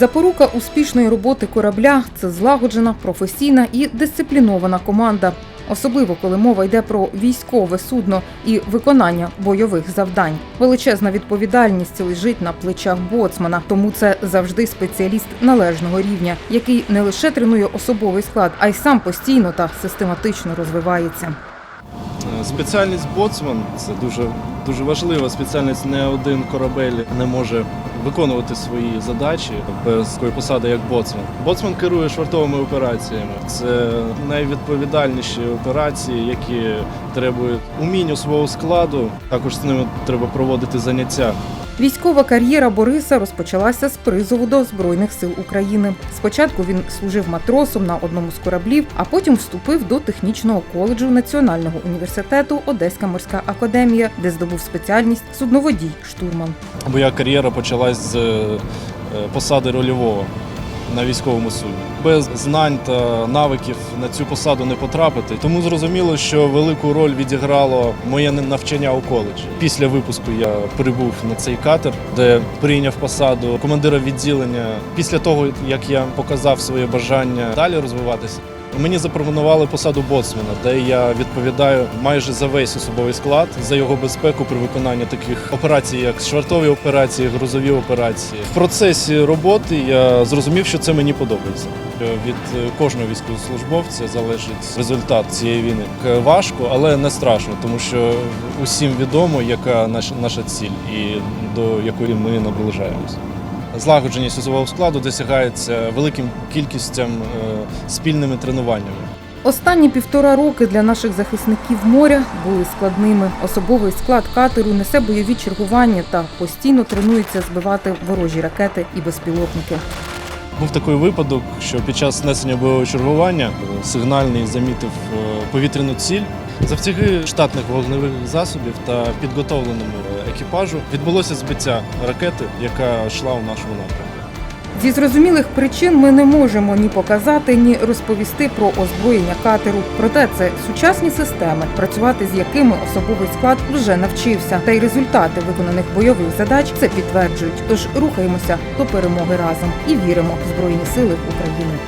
Запорука успішної роботи корабля це злагоджена, професійна і дисциплінована команда. Особливо коли мова йде про військове судно і виконання бойових завдань. Величезна відповідальність лежить на плечах боцмана, тому це завжди спеціаліст належного рівня, який не лише тренує особовий склад, а й сам постійно та систематично розвивається. Спеціальність боцман це дуже, дуже важлива спеціальність. Не один корабель не може виконувати свої задачі без такої посади, як боцман. Боцман керує швартовими операціями. Це найвідповідальніші операції, які требують уміння свого складу. Також з ними треба проводити заняття. Військова кар'єра Бориса розпочалася з призову до Збройних сил України. Спочатку він служив матросом на одному з кораблів, а потім вступив до технічного коледжу Національного університету Одеська морська академія, де здобув спеціальність судноводій штурман. Моя кар'єра почалась з е, посади рольового на військовому судні. Без знань та навиків на цю посаду не потрапити. Тому зрозуміло, що велику роль відіграло моє навчання у коледжі. Після випуску я прибув на цей катер, де прийняв посаду командира відділення. Після того, як я показав своє бажання далі розвиватися. Мені запропонували посаду боцмана, де я відповідаю майже за весь особовий склад за його безпеку при виконанні таких операцій, як швартові операції, грузові операції. В процесі роботи я зрозумів, що це мені подобається. Від кожного військовослужбовця залежить результат цієї війни. Е, Важко, але не страшно, тому що усім відомо, яка наша ціль і до якої ми наближаємося. Злагодженість особового складу досягається великим кількістям е, спільними тренуваннями. Останні півтора роки для наших захисників моря були складними. Особовий склад катеру несе бойові чергування та постійно тренується збивати ворожі ракети і безпілотники. Був такий випадок, що під час несення бойового чергування е, сигнальний замітив е, повітряну ціль. Завдяки штатних вогневих засобів та підготовленому екіпажу відбулося збиття ракети, яка йшла у нашому напрямку. Зі зрозумілих причин ми не можемо ні показати, ні розповісти про озброєння катеру. Проте це сучасні системи, працювати з якими особовий склад вже навчився. Та й результати виконаних бойових задач це підтверджують. Тож рухаємося до перемоги разом і віримо в Збройні Сили України.